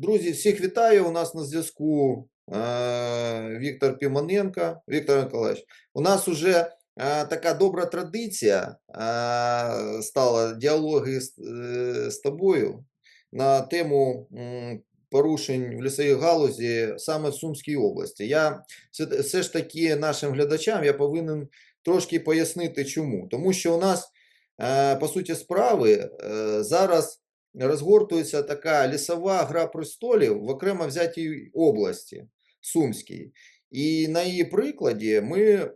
Друзі, всіх вітаю. У нас на зв'язку е, Віктор Пімоненко. Віктор Миколаївич, у нас уже е, така добра традиція е, стала діалоги з, е, з тобою на тему м, порушень в лісовій галузі саме в Сумській області. Я все, все ж таки нашим глядачам я повинен трошки пояснити, чому. Тому що у нас, е, по суті справи, е, зараз розгортується така лісова гра престолів в окремо взятій області Сумській. І на її прикладі ми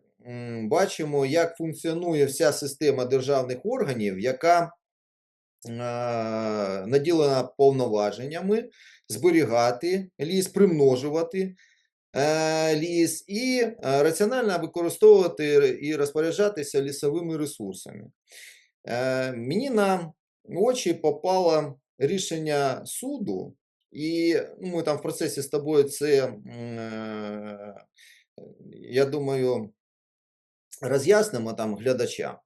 бачимо, як функціонує вся система державних органів, яка наділена повноваженнями зберігати ліс, примножувати е, ліс і раціонально використовувати і розпоряджатися лісовими ресурсами. Е, Мені на очі попало рішення суду, і ну, ми там в процесі з тобою це, е, я думаю, роз'яснимо там глядачам.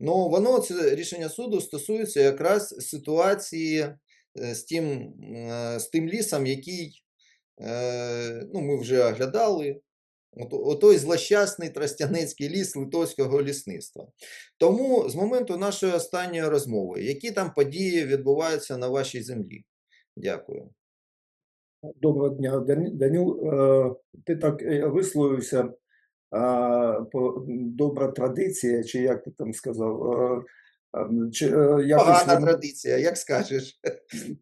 Ну, воно це рішення суду стосується якраз ситуації з тим, з тим лісом, який е, ну, ми вже оглядали. Ото- Отой злощасний Тростянецький ліс Литовського лісництва. Тому з моменту нашої останньої розмови, які там події відбуваються на вашій землі? Дякую. Доброго дня, Даніл. Е, Ти так е, висловився по добра традиція, чи як ти там сказав? Е, ем, Чи, е, Погана воно- традиція, як скажеш.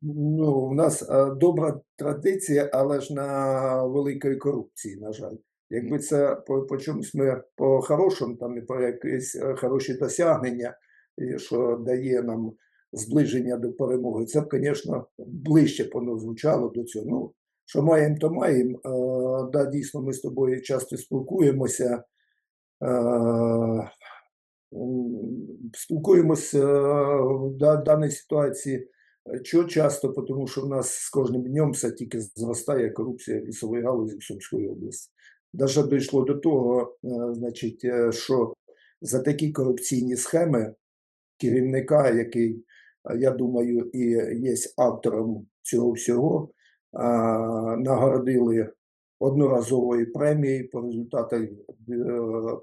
ну, у нас е, добра традиція, але ж на великої корупції, на жаль. Якби це по, по чомусь ми по-хорошому, там і по якісь е, хороші досягнення, що дає нам зближення до перемоги, це б, звісно, ближче воно звучало до цього. Ну, що маємо, то маємо. Е, да, дійсно, ми з тобою часто спілкуємося. Е, спілкуємося е, в даній ситуації. Е, Чого часто? Тому що в нас з кожним днем все тільки зростає корупція лісової галузі в Сумської області. Даже дійшло до того, е, значить, е, що за такі корупційні схеми керівника, який, е, я думаю, і є автором цього всього, нагородили одноразовою премією по результатах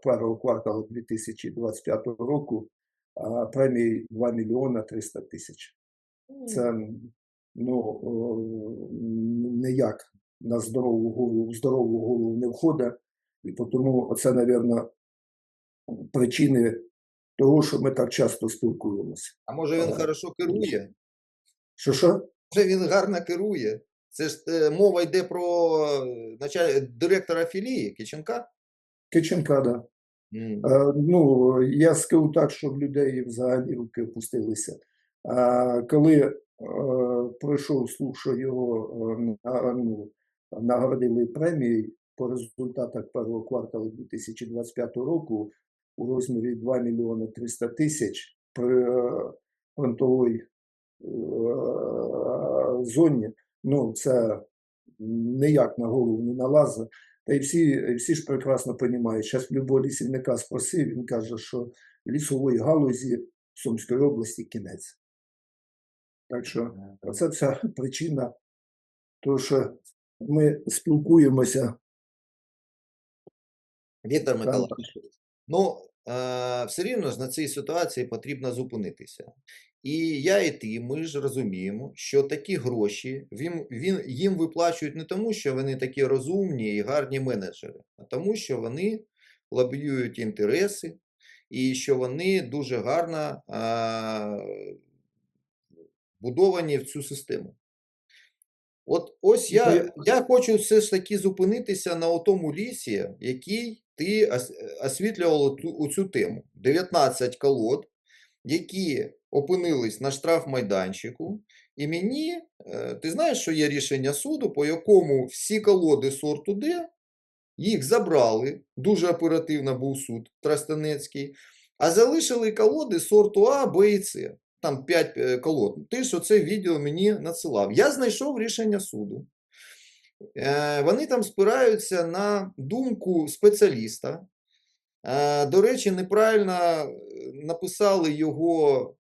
першого кварталу 2025 року премії 2 мільйона 300 тисяч. Це ну, ніяк на здорову голову, в здорову голову не входить. І тому це, мабуть, причини того, що ми так часто спілкуємося. А може він Ага. хорошо керує? Що що? Може він гарно керує? Це ж е, мова йде про е, началь... директора філії Киченка. Киченка, да. М. Е, ну, я скажу так, щоб людей взагалі руки опустилися. А коли е, пройшов слух, що його е, на- ну, нагородили премією по результатах першого кварталу 2025 року у розмірі 2 мільйони 300 тисяч при е, фронтовій е, зоні, ну це ніяк на голову не налазить. Та й всі, всі ж прекрасно розуміють, зараз любого лісівника спросив, він каже, що лісової галузі в Сумській області кінець. Так що це вся причина, того, що ми спілкуємося. Віктор Миколаївич. Ну, е, все рівно ж на цій ситуації потрібно зупинитися. І я, і ти, ми ж розуміємо, що такі гроші він, він, їм виплачують не тому, що вони такі розумні і гарні менеджери, а тому, що вони лобіюють інтереси і що вони дуже гарно е, будовані в цю систему. От ось Ну, я, я- хочу все ж таки зупинитися на тому лісі, який ти ос- освітлював у цю тему. 19 колод, які опинились на штрафмайданчику. І мені, е, ти знаєш, що є рішення суду, по якому всі колоди сорту Д, їх забрали, дуже оперативно був суд Тростянецький, а залишили колоди сорту А, Б і С. Там 5 колод. Ти ж оце відео мені надсилав. Я знайшов рішення суду. Е, Вони там спираються на думку спеціаліста. Е, До речі, неправильно е, написали його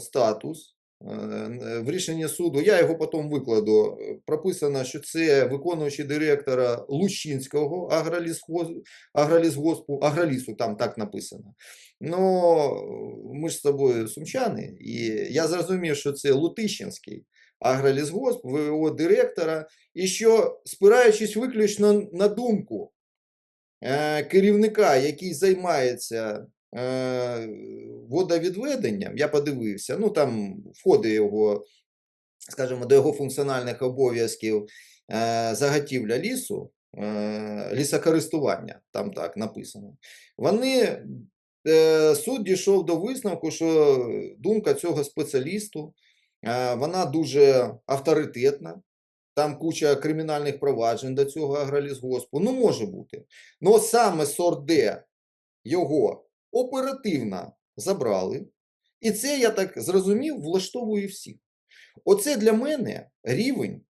статус. Е, в рішенні суду, я його потім викладу, прописано, що це виконуючий директора Лущинського агролісгосп- агролісгоспу, агролісу, там так написано. Ну, ми ж з тобою сумчани, і я зрозумів, що це Лутищенський агролісгосп, ВО директора, і що, спираючись виключно на думку е, керівника, який займається е, водовідведенням, я подивився, ну там входить його, скажімо, до його функціональних обов'язків е, заготівля лісу, е, лісокористування, там так написано. Вони, суд дійшов до висновку, що думка цього спеціалісту, вона дуже авторитетна. Там куча кримінальних проваджень до цього агролісгоспу. Ну, може бути. Ну, саме сорт Д його оперативно забрали. І це, я так зрозумів, влаштовує всіх. Оце для мене рівень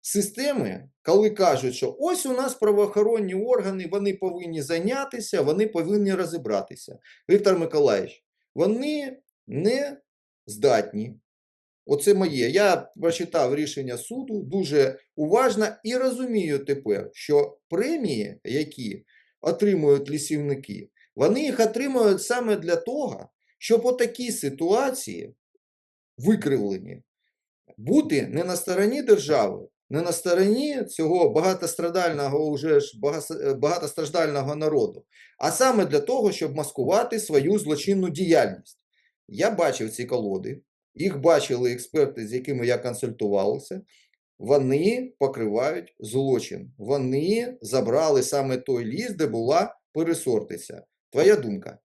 системи, коли кажуть, що ось у нас правоохоронні органи, вони повинні зайнятися, вони повинні розібратися. Віктор Миколаївич, вони не здатні. Оце моє. Я прочитав рішення суду дуже уважно і розумію тепер, що премії, які отримують лісівники, вони їх отримують саме для того, щоб у такій ситуації викривлені бути не на стороні держави, не на стороні цього багатострадального уже ж багатостраждального народу, а саме для того, щоб маскувати свою злочинну діяльність. Я бачив ці колоди, їх бачили експерти, з якими я консультувався. Вони покривають злочин. Вони забрали саме той ліс, де була пересортиця. Твоя думка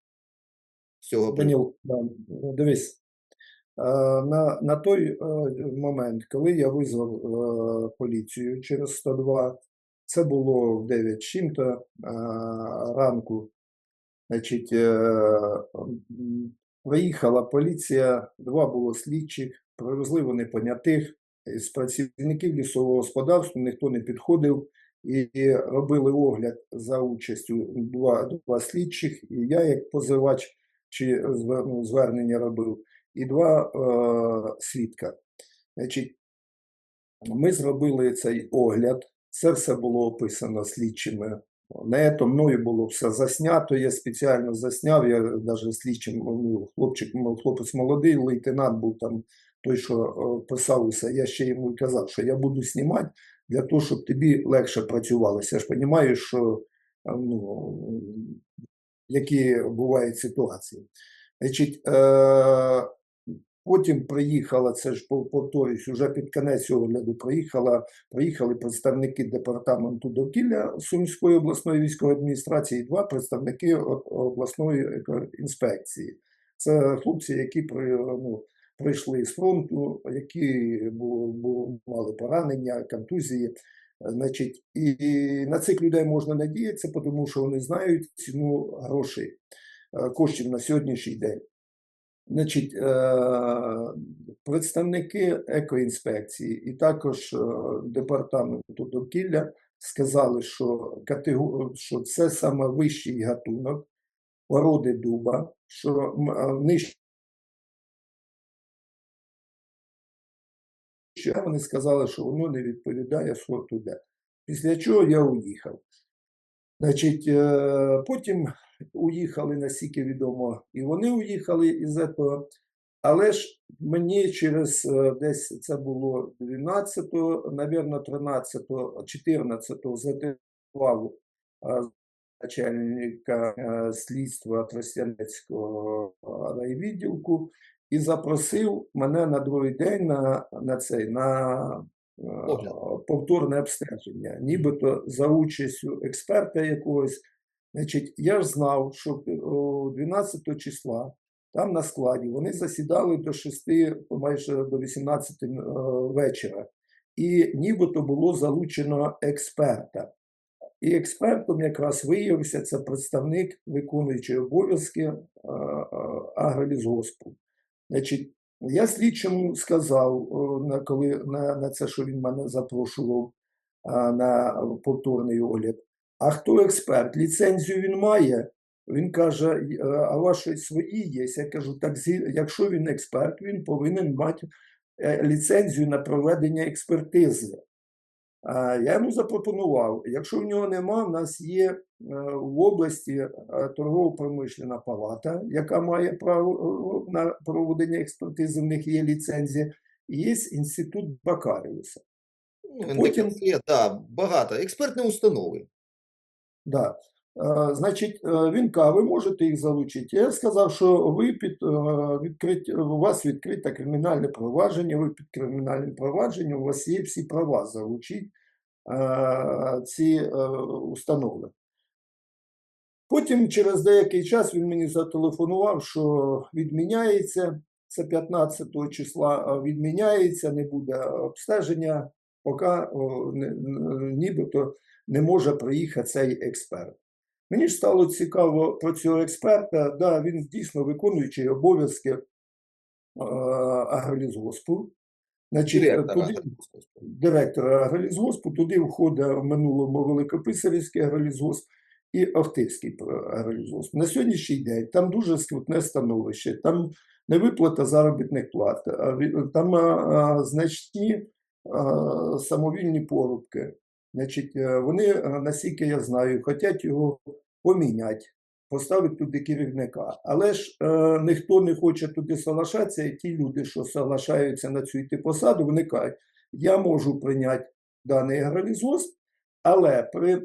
з цього? Даніл, да, ну, дивись, е, на, на той е, момент, коли я визвав е, поліцію через 102, це було в 9 чим-то ранку. Значить, м, приїхала поліція, два було слідчих, привезли вони понятих. З працівників лісового господарства ніхто не підходив і робили огляд за участю два, два слідчих, і я, як позивач, чи ну, звернення робив, і два е, свідка. Значить, ми зробили цей огляд, це все було описано слідчими. Нето, мною було все заснято, я спеціально засняв, я навіть слідчим, ну, хлопчик, хлопець молодий, лейтенант був там той, що е, писав усе. Я ще йому казав, що я буду знімати для того, щоб тобі легше працювалося. Я ж розумію, що е, ну, які бувають ситуації. Значить, е, потім приїхала, це ж пов- повторюсь, уже під кінець огляду приїхала, приїхали представники департаменту довкілля Сумської обласної військової адміністрації, два представники обласної інспекції. Це хлопці, які ну, прийшли з фронту, які мали поранення, контузії. Значить, і на цих людей можна надіятися, тому що вони знають ціну грошей, е, коштів на сьогоднішній день. Значить, е, представники екоінспекції і також е, департаменту довкілля сказали, що, що це саме вищий гатунок породи дуба, що м, нижче вони сказали, що воно не відповідає сорту Д. Після чого я уїхав. Значить, е, потім уїхали, наскільки відомо, і вони уїхали із цього. Але ж мені через е, десь це було 12-го, навірно, 13-го, 14-го зателефонував е, начальника е, слідства Тростянецького райвідділку і запросив мене на другий день на, на цей на е, повторне обстеження, нібито за участю експерта якогось. Значить, я ж знав, що 12 числа там на складі вони засідали до 6, майже до 18 е, вечора, і нібито було залучено експерта. І експертом якраз виявився це представник виконуючий обов'язки е, агролісгоспу. Значить, я слідчому сказав, коли, на, на це, що він мене запрошував на повторний огляд. А хто експерт? Ліцензію він має. Він каже: е, а ваші свої є? Я кажу, так якщо він експерт, він повинен мати е, ліцензію на проведення експертизи. Я йому запропонував, якщо в нього нема, в нас є е, в області е, торгово-промишлена палата, яка має право е, на проведення експертизи, в них є ліцензія, і є інститут Бакаріуса. Ну, Потім- Є, да, багато. Експертні установи. Да. Е, Значить, е, він каже, ви можете їх залучити. Я сказав, що ви під е, відкрит... у вас відкрите кримінальне провадження, ви під кримінальним провадженням, у вас є всі права залучити ці установи. Потім через деякий час він мені зателефонував, що відміняється, це 15 числа, відміняється, не буде обстеження, поки нібито не може приїхати цей експерт. Мені ж стало цікаво про цього експерта. Да, він дійсно виконуючий обов'язки е, агролізгоспу. Значить, Директора. туди, директора агролізгоспу, туди входить в минулому Великописарівський агролізгосп і Охтирський агролізгосп. На сьогоднішній день там дуже скрутне становище, там невиплата заробітних плат, а там а, значні а, самовільні порубки. Значить, е, вони, е, наскільки я знаю, хочуть його поміняти, поставити туди керівника. Але ж е, ніхто не хоче туди соглашатися, і ті люди, що соглашаються на цю йти посаду, вони кажуть, я можу прийняти даний агролізгосп, але при е,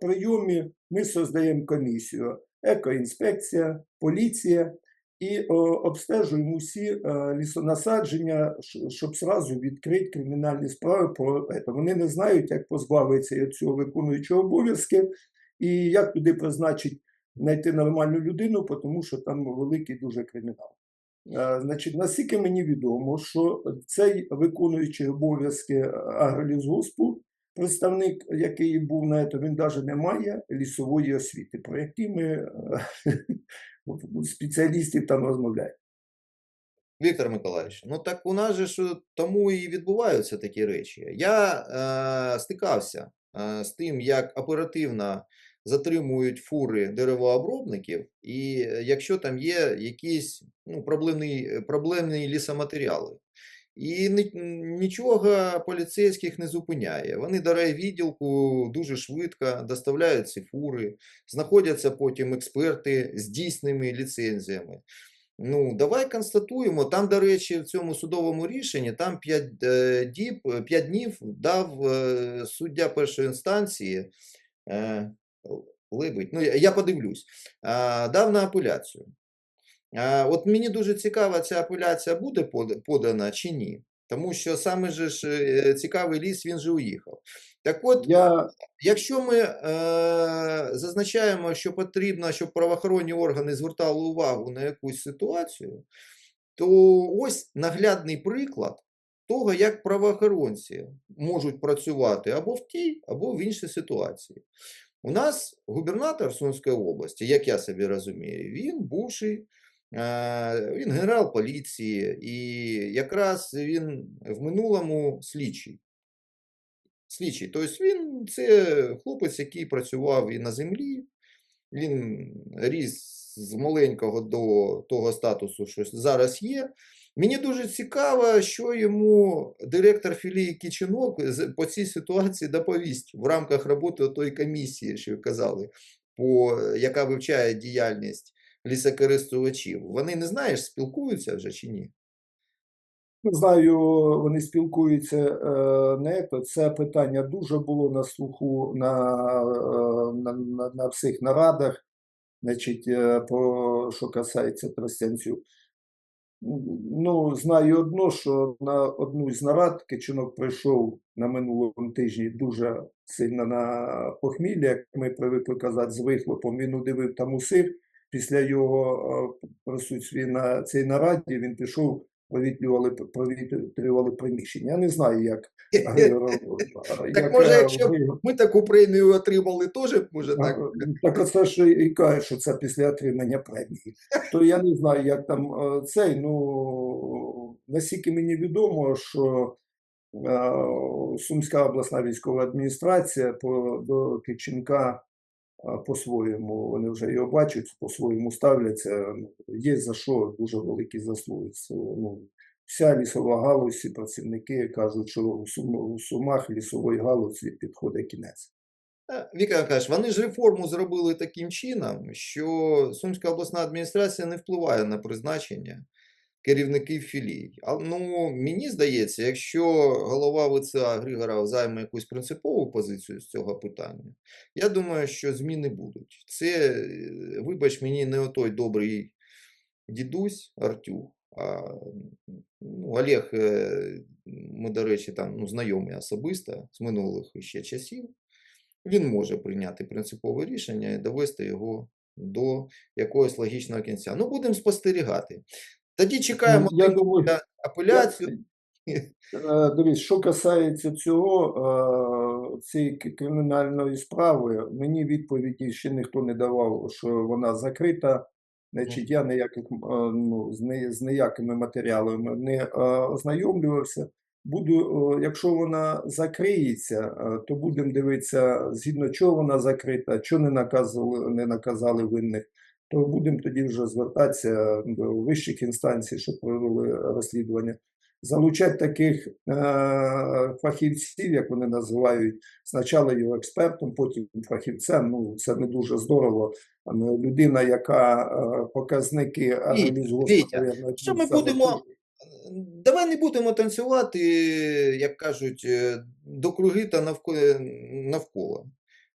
прийомі ми создаємо комісію, екоінспекція, поліція і о, обстежуємо усі е, лісонасадження, щоб зразу відкрити кримінальні справи про це. Вони не знають, як позбавитися від цього виконуючого обов'язки і як туди призначити знайти нормальну людину, тому що там великий дуже кримінал. Е, Значить, наскільки мені відомо, що цей виконуючий обов'язки агролізгоспу, представник, який був на це, він навіть не має лісової освіти, про які ми е, спеціалістів там розмовляємо. Віктор Миколаївич, ну так у нас же ж тому і відбуваються такі речі. Я е, стикався е, з тим, як оперативно затримують фури деревообробників, і е, якщо там є якісь ну, проблемні, проблемні лісоматеріали. І нічого поліцейських не зупиняє. Вони до райвідділку дуже швидко доставляють ці фури, знаходяться потім експерти з дійсними ліцензіями. Ну, давай констатуємо. Там, до речі, в цьому судовому рішенні там 5 діб, 5 днів дав е, суддя першої інстанції. е, Либить, ну я подивлюсь, дав на апеляцію. От мені дуже цікаво, ця апеляція буде подана чи ні. Тому що саме же ж е, цікавий ліс, він же уїхав. Так от, Я Якщо ми е, зазначаємо, що потрібно, щоб правоохоронні органи звертали увагу на якусь ситуацію, то ось наглядний приклад того, як правоохоронці можуть працювати або в тій, або в іншій ситуації. У нас губернатор Сумської області, як я собі розумію, він бувший, він генерал поліції, і якраз він в минулому слідчий. Слідчий. Тобто він це хлопець, який працював і на землі. Він ріс з маленького до того статусу, що зараз є. Мені дуже цікаво, що йому директор філії Кіченок по цій ситуації доповість в рамках роботи тої комісії, що казали, по, яка вивчає діяльність лісокористувачів. Вони не знаєш, спілкуються вже чи ні? Не знаю, вони спілкуються е, не то. Це питання дуже було на слуху на, е, на, на, на всіх нарадах, значить, е, по, що касається тростянців. Ну, знаю одно, що на одну з нарад Кичинок прийшов на минулому тижні дуже сильно на похмілля, як ми привикли казати, з вихлопом. Він удивив там усіх. Після його е, присутствия на цій нараді він пішов провітрювали, провітрювали приміщення. Я не знаю, як. е, Так може, якщо б ми таку премію отримали, теж може так. Так оце ж і каже, що це після отримання премії. То я не знаю, як там е, цей. Ну наскільки мені відомо, що е, Сумська обласна військова адміністрація по до Киченка по-своєму, вони вже його бачать, по-своєму ставляться. Є за що дуже великі заслуги. Ну, вся лісова галузь, працівники кажуть, що у, Сум, у Сумах лісової галузі підходить кінець. Е, Віктор Миколаївич, вони ж реформу зробили таким чином, що Сумська обласна адміністрація не впливає на призначення керівників філій. А ну мені здається, якщо голова ВЦА Григоров займе якусь принципову позицію з цього питання, я думаю, що зміни будуть. Це, е, вибач мені, не отой добрий дідусь Артюх, а ну, Олег, е, ми, до речі, там ну, знайомі особисто з минулих ще часів. Він може прийняти принципове рішення і довести його до якогось логічного кінця. Ну, будемо спостерігати. Тоді чекаємо Ну, я думаю, апеляцію. Е, Дивись, що касається цього, е, цієї кримінальної справи, мені відповіді ще ніхто не давав, що вона закрита. Значить, я ніяких, е, ну, з, не, з ніякими матеріалами не е, ознайомлювався. Буду, е, якщо вона закриється, е, то будемо дивитися, згідно чого вона закрита, що не наказали, не наказали винних, то будемо тоді вже звертатися до вищих інстанцій, щоб провели розслідування залучати таких е, фахівців, як вони називають, спочатку його експертом, потім фахівцем. Ну це не дуже здорово. Ну, Людина, яка е, показники аналізу що ми будемо- Давай не будемо танцювати, як кажуть, е, до круги та навколо. навколо.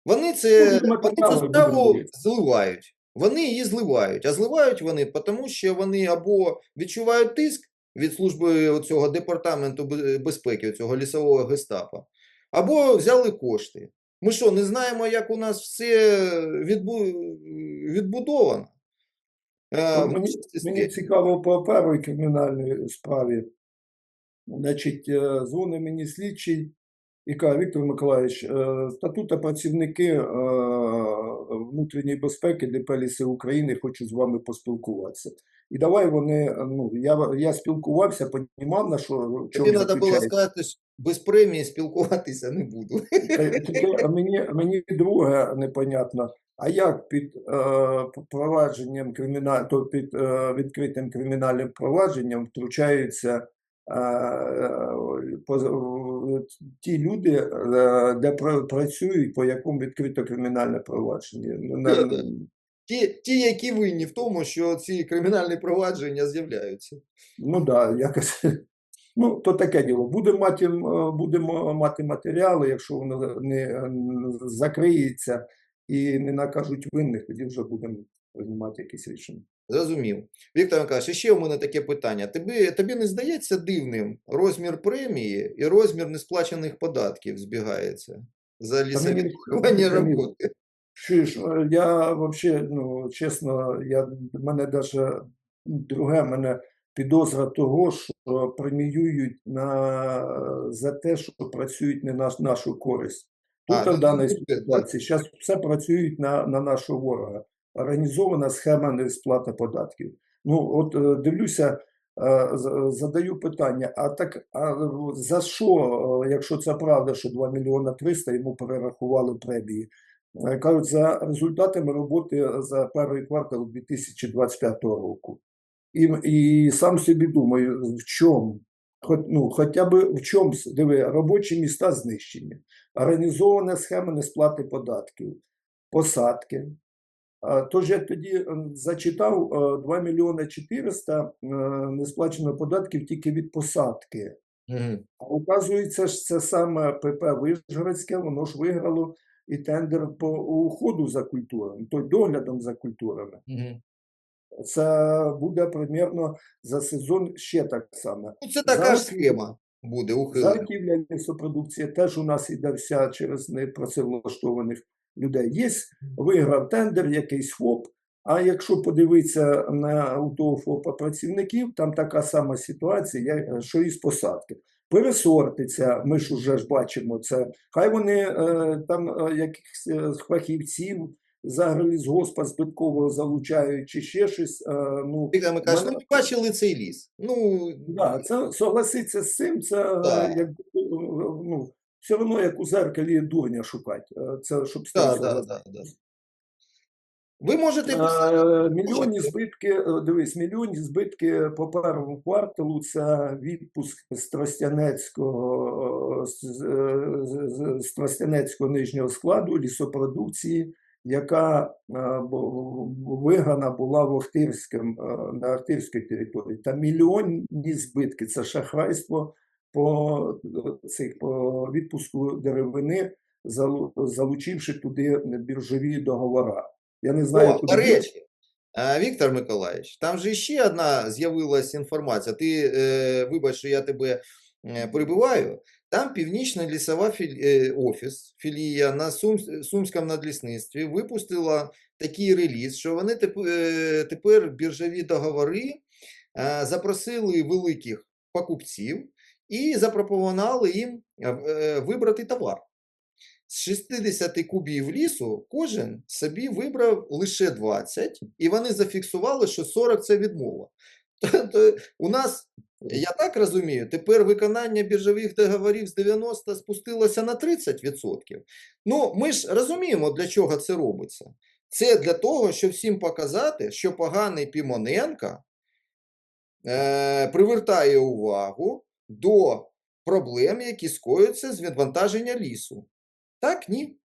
Вони, це, Ну, вони цю справу зливають. Вони її зливають. А зливають вони, тому що вони або відчувають тиск від служби цього департаменту безпеки, цього лісового гестапо, або взяли кошти. Ми що, не знаємо, як у нас все відбу... відбудовано? Е, мені, мені цікаво по першій кримінальній справі. Значить, е, мені слідчий і каже, Віктор Миколаївич, е, статута працівники е, внутрішньої безпеки ДП «Ліси України хочуть з вами поспілкуватися. І давай вони, ну, я, я спілкувався, понімав, на що Тобі треба було сказати, що без премії спілкуватися не буду. Мені, мені друге непонятно. А як під е, провадженням криміналь... то під е, відкритим кримінальним провадженням втручаються е, е, ті люди, е, де працюють, по якому відкрито кримінальне провадження? Ну, Да-да. Ті, ті, які винні в тому, що ці кримінальні провадження з'являються. Ну да, якось. Ну, то таке діло. Будемо мати, е, будемо мати матеріали, якщо воно не е, закриється і не накажуть винних, тоді вже будемо приймати якісь рішення. Зрозумів. Віктор Миколаївич, ще у мене таке питання. Тобі, тобі не здається дивним розмір премії і розмір несплачених податків збігається за лісові мені- роботи? Чуєш, е, я взагалі, ну, чесно, я, мене даже друге, мене підозра того, що преміюють на, за те, що працюють не на нашу користь. Тут А, в ну, даній ну, ситуації зараз все працюють на, на нашого ворога. Організована схема несплати податків. Ну, от е, дивлюся, е, задаю питання: а так а за що, е, якщо це правда, що 2 мільйона 300 йому перерахували премії? Е, Кажуть, за результатами роботи за перший квартал 2025 року. І, і сам собі думаю, в чому? Хоч, ну, хоча б в чому, диви, робочі міста знищені, організована схема несплати податків, посадки. Тож я тоді е, зачитав е, 2 мільйони 400 е, несплачено податків тільки від посадки. А оказується, ж це саме ПП Вишгородське, воно ж виграло і тендер по уходу за культурами, то доглядом за культурами. Це буде примірно за сезон ще так само. Ну, це така ж схема буде. Закупівля лісопродукції теж у нас іде вся через непрацевлаштованих людей. Є виграв тендер, якийсь ФОП. А якщо подивитися на у того ФОПа працівників, там така сама ситуація, як- що і з посадки. Пересортиться, ми ж уже ж бачимо це. Хай вони е, там е, якихось е, фахівців з агролісгоспа збиткового залучають чи ще щось. Е, ну, Миколаївич, ну мене- ми бачили цей ліс. Ну, Да, це согласиться з цим, це Да. е, як ну, все одно як у зеркалі дурня шукати. Е, Це щоб тим так, так, так. Ви можете писати. Е, Мільйонні збитки, е, дивись, мільйонні збитки по першому кварталу це відпуск е, з, Тростянецького нижнього складу лісопродукції, яка виграна була в Охтирському, на Охтирській території. Та мільйонні збитки це шахрайство по, е, цих, по відпуску деревини, залучивши туди біржові договори. Я не знаю, О, куди до речі, е, Віктор Миколаївич, там же ще одна з'явилась інформація. Ти, е, вибач, що я тебе е, перебиваю. Там Північно-лісова філь- е, офіс, філія на Сум, Сумському надлісництві випустила такий реліз, що вони теп- е, тепер біржові договори е, запросили великих покупців і запропонували їм е, е, вибрати товар. З 60 кубів лісу кожен собі вибрав лише 20, і вони зафіксували, що 40 це відмова. Тобто у нас, я так розумію, тепер виконання біржових договорів з 90 спустилося на 30%. Ну, ми ж розуміємо, для чого це робиться. Це для того, щоб всім показати, що поганий Пімоненко е, привертає увагу до проблем, які скоюються з відвантаження лісу. Так, ні?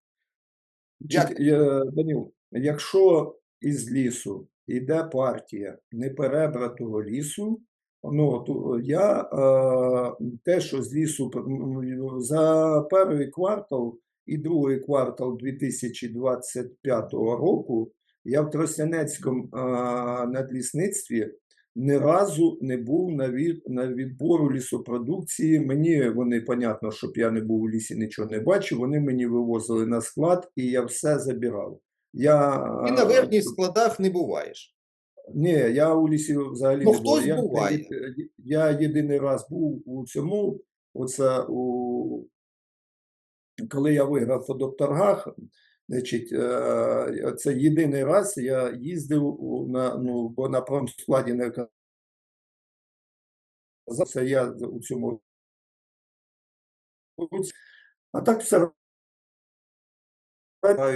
Як? Данил, якщо із лісу йде партія неперебратого лісу, ну, то я е, те, що з лісу за перший квартал і другий квартал 2025 року я в Тростянецькому е, надлісництві ні разу не був на, від, на відбору лісопродукції. Мені вони, понятно, щоб я не був у лісі, нічого не бачив. Вони мені вивозили на склад, і я все забирав. Я, І на верхніх складах не буваєш. ні, я у лісі взагалі Ну, не був. Я, буває. є- я єдиний раз був у цьому, оце у коли я виграв по докторгах, значить, е, це єдиний раз я їздив на, ну, бо на промскладі не це я у цьому. А так все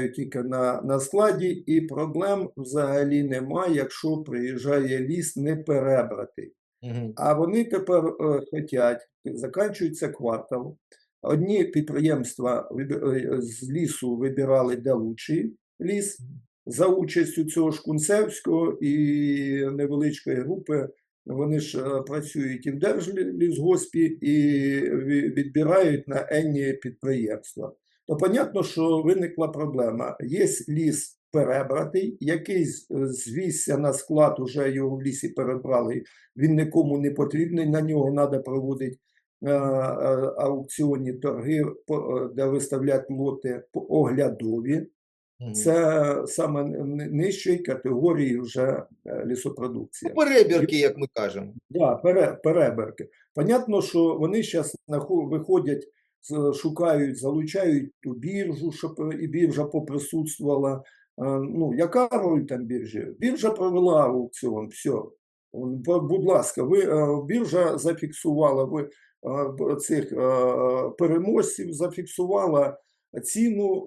тільки на, на складі, і проблем взагалі немає, якщо приїжджає ліс не перебратий. Мгм. А вони тепер е, хочуть, закінчується квартал. Одні підприємства е, з лісу вибирали де лучший ліс за участю цього ж Кунцевського і невеличкої групи. Вони ж е, працюють і в Держлісгоспі, і відбирають на енні підприємства. То понятно, що виникла проблема. Є ліс перебратий, який з- звівся на склад, уже його в лісі перебрали, він нікому не потрібний, на нього треба проводити аукціонні торги, е, де виставляють лоти оглядові. Це саме нижчої категорії вже е, лісопродукція. Ну, Перебірки, як ми кажемо. Да, пере, переберки. Понятно, що вони зараз виходять, шукають, залучають ту біржу, щоб і біржа поприсутствувала. Е, Ну, яка роль там біржі? Біржа провела аукціон, все. Будь ласка, ви, е, біржа зафіксувала ви е, цих е, переможців, зафіксувала ціну,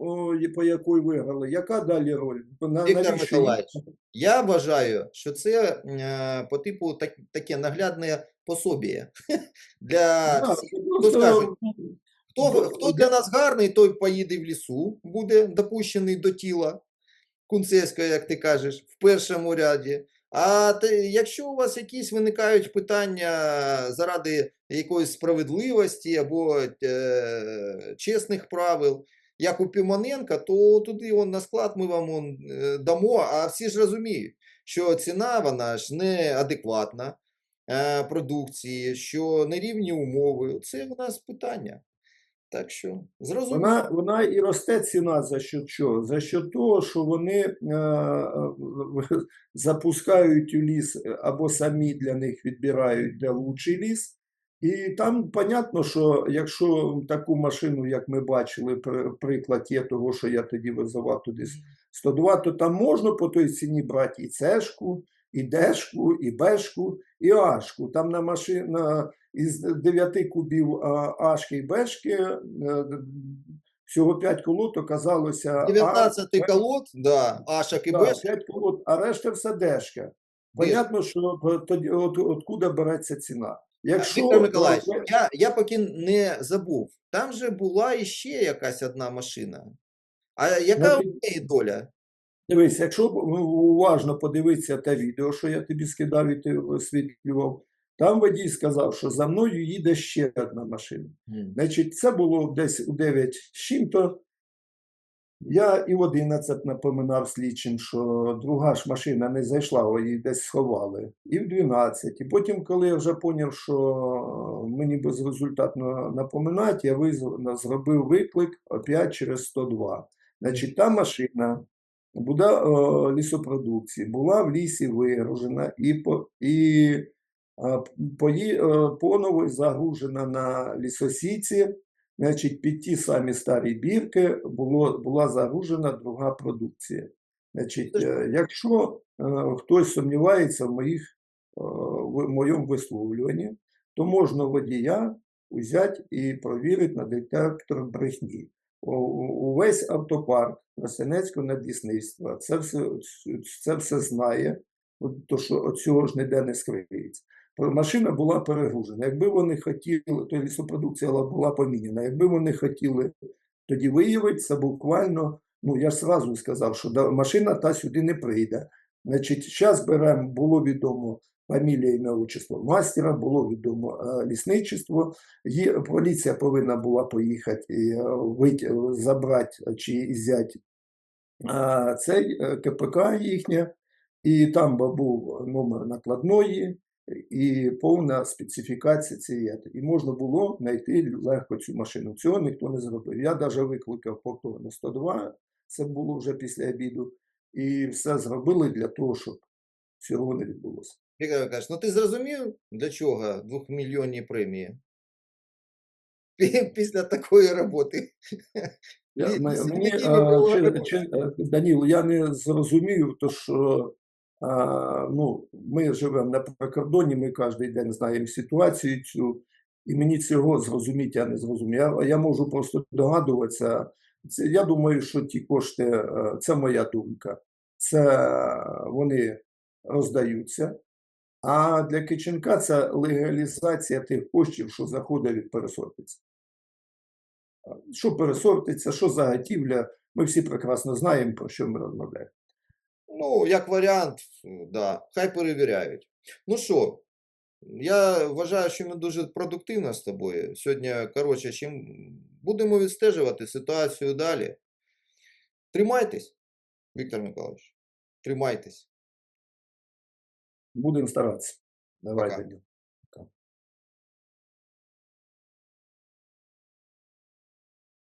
по якої виграли. Яка далі роль? На- Віктор Миколаївич, Я вважаю, що це е, по типу так, таке наглядне пособіє для Да, всіх. скаже? Хто, Ну, хто для нас гарний, той поїде в лісу, буде допущений до тіла Кунцевського, як ти кажеш, в першому ряді. А те, якщо у вас якісь виникають питання заради якоїсь справедливості або е, чесних правил, як у Пімоненка, то туди он, на склад ми вам он, е, дамо. А всі ж розуміють, що ціна вона ж неадекватна е, продукції, що нерівні умови. Це в нас питання. Так що зрозуміло. Вона, вона і росте ціна за що чого? За що того, що вони е, запускають у ліс е, або самі для них відбирають де лучший ліс. І там понятно, що якщо таку машину, як ми бачили, при- приклад є того, що я тоді визивав туди 102, то там можна по той ціні брати і цешку, і дешку, і бешку, і ашку. Там на машина із 9 кубів ашки і бешки е, всього 5 колод оказалося. А, колод, да, Ашок і да, Бешок. 5 колод, а решта все дешка. Понятно, що тоді от, откуда береться ціна. Якщо Віктор Миколаївич, я, я поки не забув. Там же була іще якась одна машина. А яка у Ну, неї доля? Дивись, якщо ну, уважно подивитися те відео, що я тобі скидав і ти освітлював, там водій сказав, що за мною їде ще одна машина. Значить, це було десь у 9 з чим-то. Я і в 11 напоминав слідчим, що друга ж машина не зайшла, її десь сховали. І в 12. І потім, коли я вже зрозумів, що мені безрезультатно напоминати, я визв- зробив виклик опять через 102. Значить, та машина була е, лісопродукції, була в лісі вигружена і, по, і е, е, поново загружена на лісосіці. Значить, під ті самі старі бірки було, була загружена друга продукція. Значить, е, якщо е, хтось сумнівається в, моїх, е, в моєму висловлюванні, то можна водія взяти і провірити на детектор брехні. Увесь автопарк Красенецького надлісництва це все, це все знає, то що от цього ж ніде не скриється. Машина була перегружена. Якби вони хотіли, то лісопродукція була поміняна. Якби вони хотіли тоді виявити, це буквально, ну я ж зразу сказав, що машина та сюди не прийде. Значить, зараз беремо, було відомо фамілія, ім'я, отчество мастера, було відомо е, лісничество. Є, поліція повинна була поїхати е, забрати чи взяти е, цей КПК їхнє, і там був номер накладної і повна специфікація цієї. І можна було знайти легко цю машину. Цього ніхто не зробив. Я навіть викликав повторно 102, це було вже після обіду, і все зробили для того, щоб цього не відбулося. Віктор Миколаївич, ну ти зрозумів, для чого двохмільйонні премії? Після такої роботи. Я, Ні, мені, е, чи- чи- е, Даніло, я не зрозумів, то що а, ну, ми живемо на прикордоні, ми кожен день знаємо ситуацію цю, і мені цього зрозуміти я не зрозумів. Я, я можу просто догадуватися. Це, я думаю, що ті кошти, е, це моя думка, це е, вони роздаються. А для Киченка це легалізація тих коштів, що заходить від пересортиці. Що пересортиться, що заготівля, ми всі прекрасно знаємо, про що ми розмовляємо. Ну, як варіант, да, хай перевіряють. Ну що, я вважаю, що ми дуже продуктивно з тобою. Сьогодні, коротше, чим будемо відстежувати ситуацію далі. Тримайтесь, Віктор Миколаївич. Тримайтесь. Будемо старатися. Давайте. Пока.